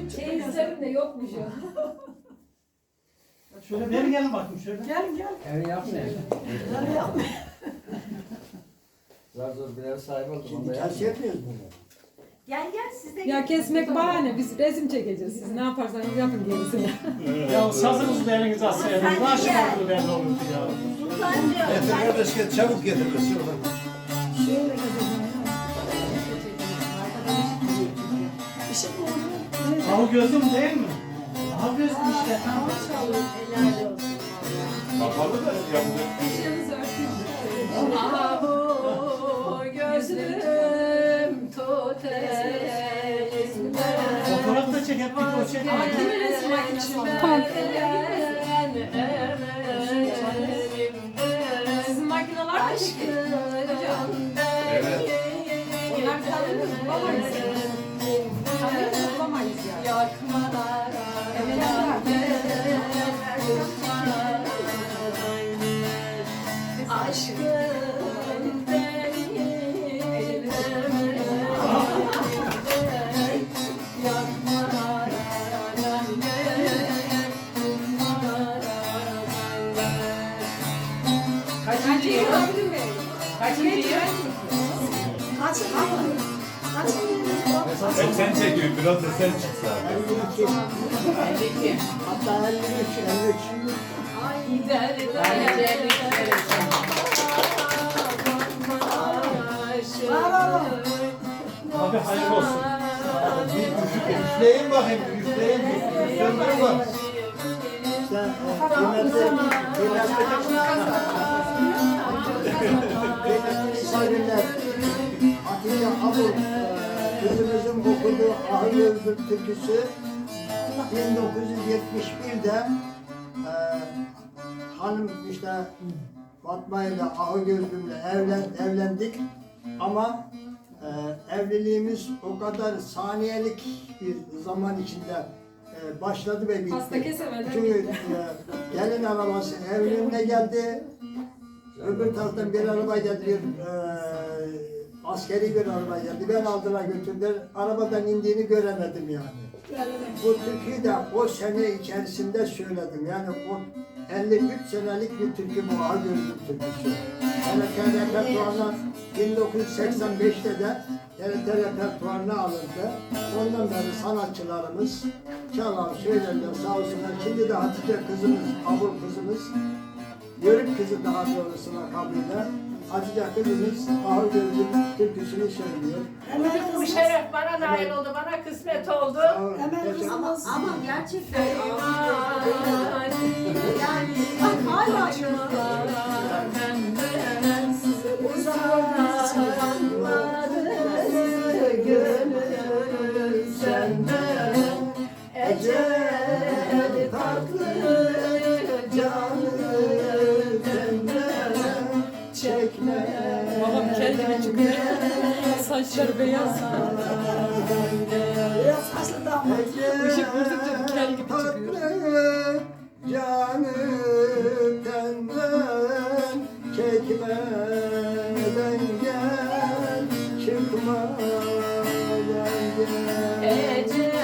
küçük. Çeyizlerim de yokmuş o. Şöyle beri gelin bakayım şöyle. Gelin gel. Evi yapmıyor. Gel yap. Zar zor bir ev sahibi oldum. Şimdi ters yapmıyor. yapmıyoruz bunu. Gel gel siz de Ya kesmek bahane. Biz resim çekeceğiz. Siz ne yaparsanız yapın gerisini. Ya sazınızı da elinize atsaydınız. Nasıl olurdu belli olurdu ya. Sultancığım. Getir kardeş gel çabuk getir kız Av gözüm değil mi? Av gözüm işte. Helal olsun. Kapalı da yapacak. Başınızı örtün. Ahu gözlüm tut elimden. Fotoğraf da çek hep bir o çek. Kimin makinesi var? Sizin makineler çekiyor. Evet. Onlar tanıyoruz, bulamayız. Tanıyoruz, bulamayız yani. Aşkım benim Kaçıncı yıl? Kaçıncı yıl? Hep sen çekiyorsun. Biraz da sen çık zaten. 52. Hatta 53, 53. Abi hayırlı olsun. Üfleyin bakayım, üfleyin. Söndürün bak. İşte e, kıymetli, kıymetli misafirler. Hatice Abul, e, kızımızın okuduğu Ahıl Özgür türküsü 1971'de e, hanım işte Fatma ile Ahı Gözlüm'le evlen, evlendik ama e, evliliğimiz o kadar saniyelik bir zaman içinde e, başladı ve bitti. Hasta kesemeden Çünkü e, gelin arabası evlenme geldi. Öbür taraftan bir araba geldi, bir e, askeri bir araba geldi. Ben aldılar götürdüler. Arabadan indiğini göremedim yani. Bu türküyü de o sene içerisinde söyledim. Yani o 53 senelik bir türkü bu Ağgözlük türküsü. TRT repertuarına 1985'te de TRT repertuarına alındı. Ondan beri sanatçılarımız çalar, söylerler sağ olsunlar. Şimdi de Hatice kızımız, Abur kızımız, Yörük kızı daha doğrusu lakabıyla Hatice kızımız Ağgözlük türküsünü söylüyor. Hemen Bu şeref bana nail oldu, bana kısmet oldu. Teşekkür- Ama, kızımız. ama gerçekten yani Bak hala Ecel çekme. Babam gibi çıkıyor. Saçları beyaz. Biraz saçlı damat. Işık vurdukça kel gibi çıkıyor. Canı benden çekmeden gel çıkmadan gel.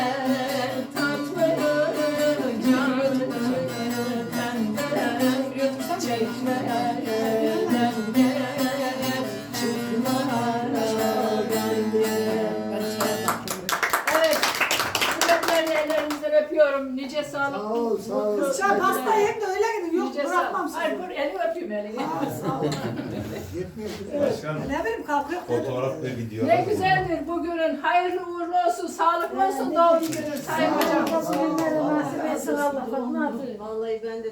Öpüyorum. Nice sağlık. Sağ ol, sağ ol. Sen hastayım da öyle gidin. Yok Nice bırakmam sağlık. Hayır, seni. dur, elini öpeyim elini. Aa, sağ ol. Yetmiyor. Başkanım. Ne bileyim kalkıyor. Fotoğraf da gidiyor. Ne güzeldir bugünün. Hayırlı uğurlu olsun, sağlıklı olsun doğum günün Sayın Hocam. Günleri nasip etsin Allah. Yapayım? vallahi ben de